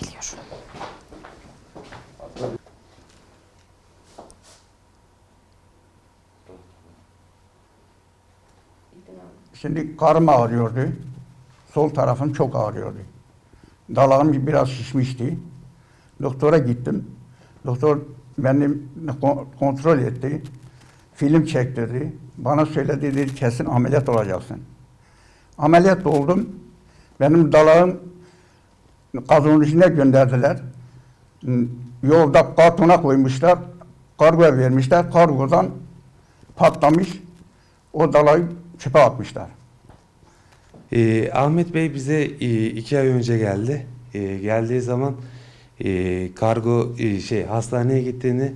Geliyor. Şimdi karım ağrıyordu. Sol tarafım çok ağrıyordu. Dalağım biraz şişmişti. Doktora gittim. Doktor beni kon- kontrol etti. Film çektirdi. Bana söyledi dedi kesin ameliyat olacaksın. Ameliyat oldum. Benim dalağım kazonun gönderdiler. Yolda kartona koymuşlar. Kargo vermişler. Kargodan patlamış. O dalayı çöpe atmışlar. Ee, Ahmet Bey bize e, iki ay önce geldi. Ee, geldiği zaman e, kargo e, şey hastaneye gittiğini,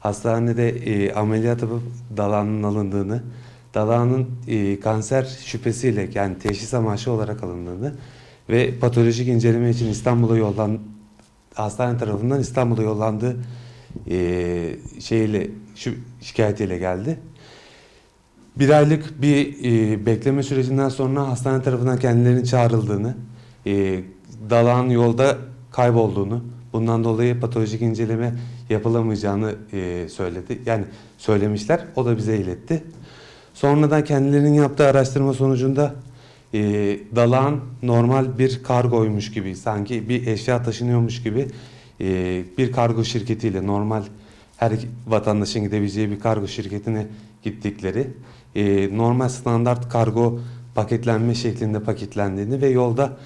hastanede e, ameliyat yapıp dalağının alındığını, dalağının e, kanser şüphesiyle yani teşhis amaçlı olarak alındığını ve patolojik inceleme için İstanbul'a yollan hastane tarafından İstanbul'a yollandığı e, şeyle şu şikayetiyle geldi. Bir aylık bir e, bekleme sürecinden sonra hastane tarafından kendilerinin çağrıldığını, e, dalağın yolda kaybolduğunu, bundan dolayı patolojik inceleme yapılamayacağını e, söyledi. Yani söylemişler, o da bize iletti. Sonradan kendilerinin yaptığı araştırma sonucunda e, dalağın normal bir kargoymuş gibi, sanki bir eşya taşınıyormuş gibi e, bir kargo şirketiyle normal her vatandaşın gidebileceği bir kargo şirketine gittikleri e, normal standart kargo paketlenme şeklinde paketlendiğini ve yolda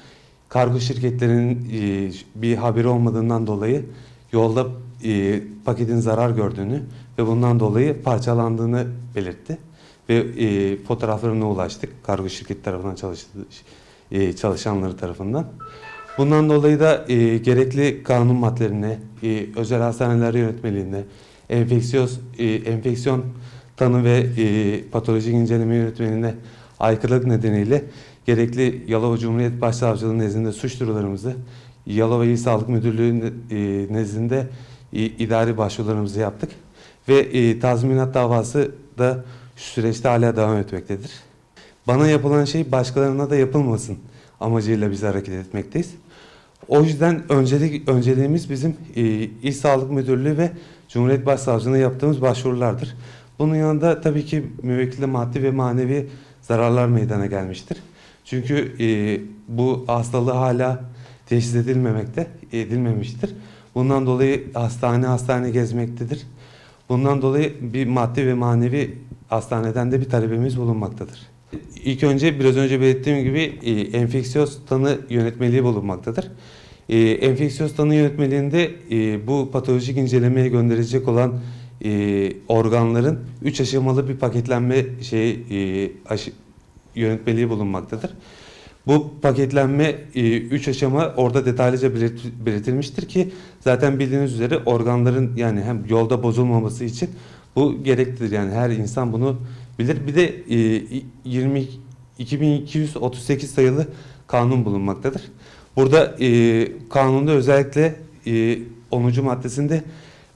kargo şirketlerinin e, bir haberi olmadığından dolayı yolda e, paketin zarar gördüğünü ve bundan dolayı parçalandığını belirtti ve e, fotoğraflarına ulaştık kargo şirketi tarafından çalıştığı e, çalışanları tarafından. Bundan dolayı da e, gerekli kanun maddelerine, e, özel hastaneler yönetmeliğine, enfeksiyon, e, enfeksiyon tanı ve e, patolojik inceleme yönetmeliğine aykırılık nedeniyle gerekli Yalova Cumhuriyet Başsavcılığı nezdinde suç duyurularımızı, Yalova İl Sağlık Müdürlüğü e, nezdinde e, idari başvurularımızı yaptık ve e, tazminat davası da şu süreçte hala devam etmektedir. Bana yapılan şey başkalarına da yapılmasın amacıyla biz hareket etmekteyiz. O yüzden öncelik önceliğimiz bizim e, İl Sağlık Müdürlüğü ve Cumhuriyet Başsavcılığına yaptığımız başvurulardır. Bunun yanında tabii ki müvekkilde maddi ve manevi zararlar meydana gelmiştir. Çünkü e, bu hastalığı hala teşhis edilmemekte, edilmemiştir. Bundan dolayı hastane hastane gezmektedir. Bundan dolayı bir maddi ve manevi hastaneden de bir talebimiz bulunmaktadır. İlk önce biraz önce belirttiğim gibi e, enfeksiyos tanı yönetmeliği bulunmaktadır. E, enfeksiyos tanı yönetmeliğinde e, bu patolojik incelemeye gönderilecek olan organların 3 aşamalı bir paketlenme şey e, aşı, yönetmeliği bulunmaktadır. Bu paketlenme 3 aşama orada detaylıca belirt- belirtilmiştir ki zaten bildiğiniz üzere organların yani hem yolda bozulmaması için bu gereklidir. Yani her insan bunu bilir. Bir de e, 20 2238 sayılı kanun bulunmaktadır. Burada e, kanunda özellikle e, 10. maddesinde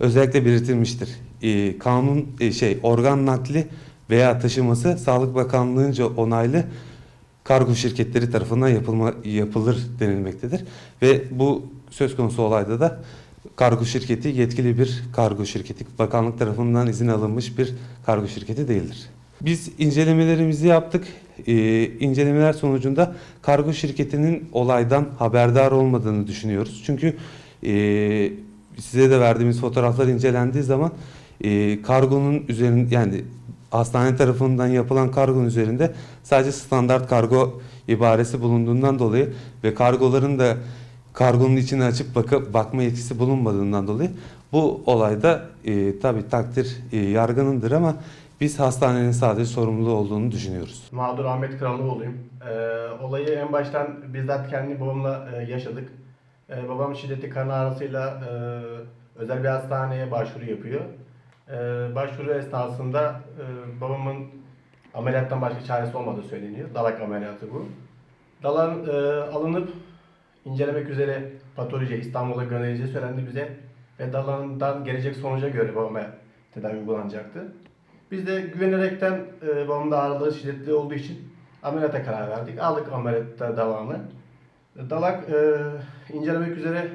özellikle belirtilmiştir. E, kanun e, şey organ nakli veya taşıması Sağlık Bakanlığı'nca onaylı kargo şirketleri tarafından yapılma, yapılır denilmektedir. Ve bu söz konusu olayda da kargo şirketi yetkili bir kargo şirketi. Bakanlık tarafından izin alınmış bir kargo şirketi değildir. Biz incelemelerimizi yaptık. Ee, incelemeler sonucunda kargo şirketinin olaydan haberdar olmadığını düşünüyoruz. Çünkü e, size de verdiğimiz fotoğraflar incelendiği zaman e, kargonun üzerinde yani hastane tarafından yapılan kargonun üzerinde sadece standart kargo ibaresi bulunduğundan dolayı ve kargoların da kargonun içini açıp bakıp bakma yetkisi bulunmadığından dolayı bu olayda e, tabi takdir e, yargınındır ama biz hastanenin sadece sorumlu olduğunu düşünüyoruz. Mağdur Ahmet Krallıoğlu'yum. Ee, olayı en baştan bizzat kendi babamla e, yaşadık. Ee, babam şiddetli karın ağrısıyla e, özel bir hastaneye başvuru yapıyor. Ee, başvuru esnasında e, babamın ameliyattan başka çaresi olmadığı söyleniyor. Dalak ameliyatı bu. Dalağın e, alınıp incelemek üzere patoloji İstanbul'a gönderileceği söylendi bize. Ve dalağından gelecek sonuca göre babama tedavi uygulanacaktı. Biz de güvenerekten e, babamın da ağrıları şiddetli olduğu için ameliyata karar verdik. Aldık ameliyatta devamı. Dalak e, incelemek üzere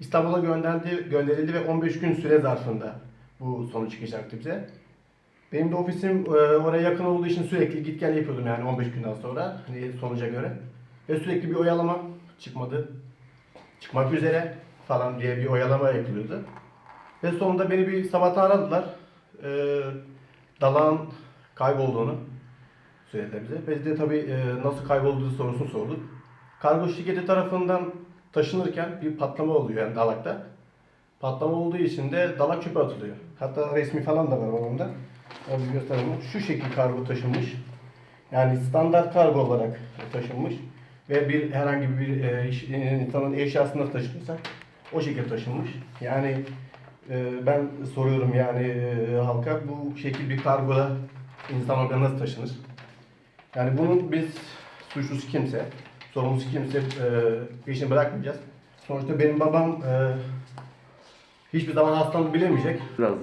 İstanbul'a gönderildi, gönderildi ve 15 gün süre zarfında bu sonuç çıkacaktı bize. Benim de ofisim e, oraya yakın olduğu için sürekli git gel yapıyordum yani 15 günden sonra hani sonuca göre. Ve sürekli bir oyalama çıkmadı. Çıkmak üzere falan diye bir oyalama yapılıyordu. Ve sonunda beni bir sabahtan aradılar. E, dalağın kaybolduğunu söylediler bize. Biz de tabii e, nasıl kaybolduğu sorusunu sorduk. Kargo şirketi tarafından taşınırken bir patlama oluyor yani dalakta. Patlama olduğu için de dalak çöpe atılıyor. Hatta resmi falan da var babamda. Onu göstereyim. Şu şekil kargo taşınmış. Yani standart kargo olarak taşınmış. Ve bir herhangi bir e, iş- e, insanın eşyasını taşınırsa o şekilde taşınmış. Yani e, ben soruyorum yani e, halka bu şekil bir kargoda insan organı nasıl taşınır? Yani bunun biz suçlusu kimse, sorumlusu kimse e, peşini bırakmayacağız. Sonuçta benim babam e, hiçbir zaman hastalığını bilemeyecek. Biraz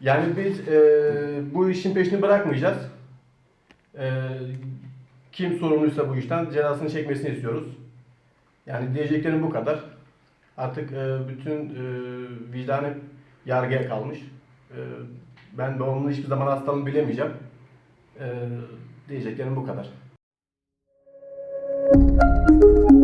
Yani biz e, bu işin peşini bırakmayacağız. E, kim sorumluysa bu işten cezasını çekmesini istiyoruz. Yani diyeceklerim bu kadar. Artık e, bütün e, vicdan yargıya kalmış. E, ben babamın hiçbir zaman hastalığını bilemeyeceğim. E, diyeceklerim bu kadar. Müzik